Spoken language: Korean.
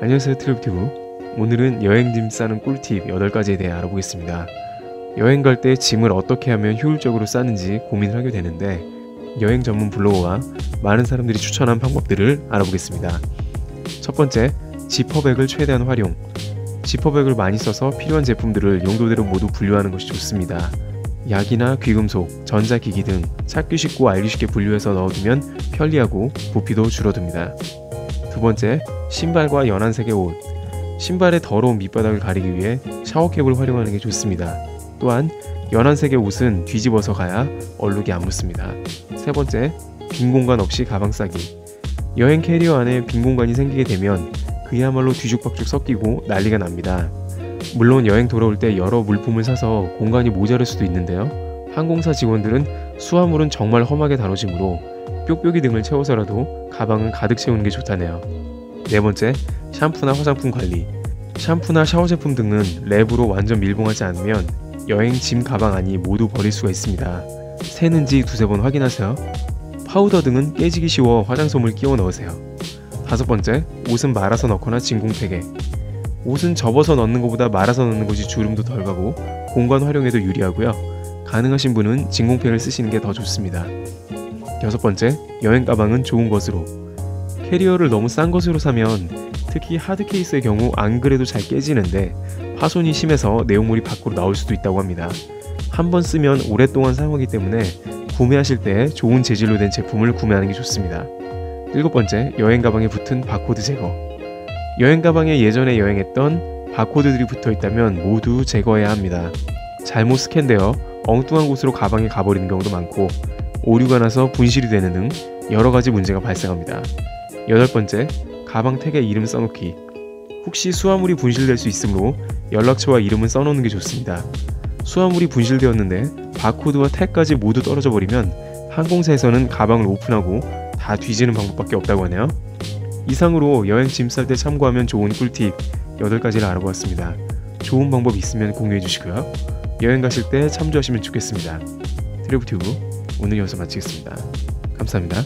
안녕하세요 트립튜브. 오늘은 여행 짐 싸는 꿀팁 8가지에 대해 알아보겠습니다. 여행 갈 때 짐을 어떻게 하면 효율적으로 싸는지 고민을 하게 되는데 여행 전문 블로거와 많은 사람들이 추천한 방법들을 알아보겠습니다. 첫 번째 지퍼백을 최대한 활용. 지퍼백을 많이 써서 필요한 제품들을 용도대로 모두 분류하는 것이 좋습니다. 약이나 귀금속, 전자기기 등 찾기 쉽고 알기 쉽게 분류해서 넣어두면 편리하고 부피도 줄어듭니다. 두 번째, 신발과 연한색의 옷. 신발의 더러운 밑바닥을 가리기 위해 샤워캡을 활용하는 게 좋습니다. 또한 연한색의 옷은 뒤집어서 가야 얼룩이 안 묻습니다. 세 번째, 빈 공간 없이 가방 싸기. 여행 캐리어 안에 빈 공간이 생기게 되면 그야말로 뒤죽박죽 섞이고 난리가 납니다. 물론 여행 돌아올 때 여러 물품을 사서 공간이 모자랄 수도 있는데요. 항공사 직원들은 수화물은 정말 험하게 다뤄지므로 뾱뾱이 등을 채워서라도 가방은 가득 채우는 게 좋다네요. 네 번째, 샴푸나 화장품 관리. 샴푸나 샤워 제품 등은 랩으로 완전 밀봉하지 않으면 여행 짐 가방 안이 모두 버릴 수가 있습니다. 새는지 두세 번 확인하세요. 파우더 등은 깨지기 쉬워 화장솜을 끼워 넣으세요. 다섯 번째, 옷은 말아서 넣거나 진공팩에. 옷은 접어서 넣는 것보다 말아서 넣는 것이 주름도 덜 가고 공간 활용에도 유리하고요. 가능하신 분은 진공팩을 쓰시는 게 더 좋습니다. 여섯 번째, 여행 가방은 좋은 것으로. 캐리어를 너무 싼 것으로 사면 특히 하드 케이스의 경우 안 그래도 잘 깨지는데 파손이 심해서 내용물이 밖으로 나올 수도 있다고 합니다. 한 번 쓰면 오랫동안 사용하기 때문에 구매하실 때 좋은 재질로 된 제품을 구매하는 게 좋습니다. 일곱 번째, 여행 가방에 붙은 바코드 제거. 여행 가방에 예전에 여행했던 바코드들이 붙어 있다면 모두 제거해야 합니다. 잘못 스캔되어 엉뚱한 곳으로 가방이 가버리는 경우도 많고 오류가 나서 분실이 되는 등 여러 가지 문제가 발생합니다. 여덟 번째, 가방 택에 이름 써놓기. 혹시 수화물이 분실될 수 있으므로 연락처와 이름은 써놓는 게 좋습니다. 수화물이 분실되었는데 바코드와 택까지 모두 떨어져 버리면 항공사에서는 가방을 오픈하고 다 뒤지는 방법밖에 없다고 하네요. 이상으로 여행 짐 쌀 때 참고하면 좋은 꿀팁 8가지를 알아보았습니다. 좋은 방법 있으면 공유해 주시고요. 여행 가실 때 참조하시면 좋겠습니다. 트래블튜브 오늘 여기서 마치겠습니다. 감사합니다.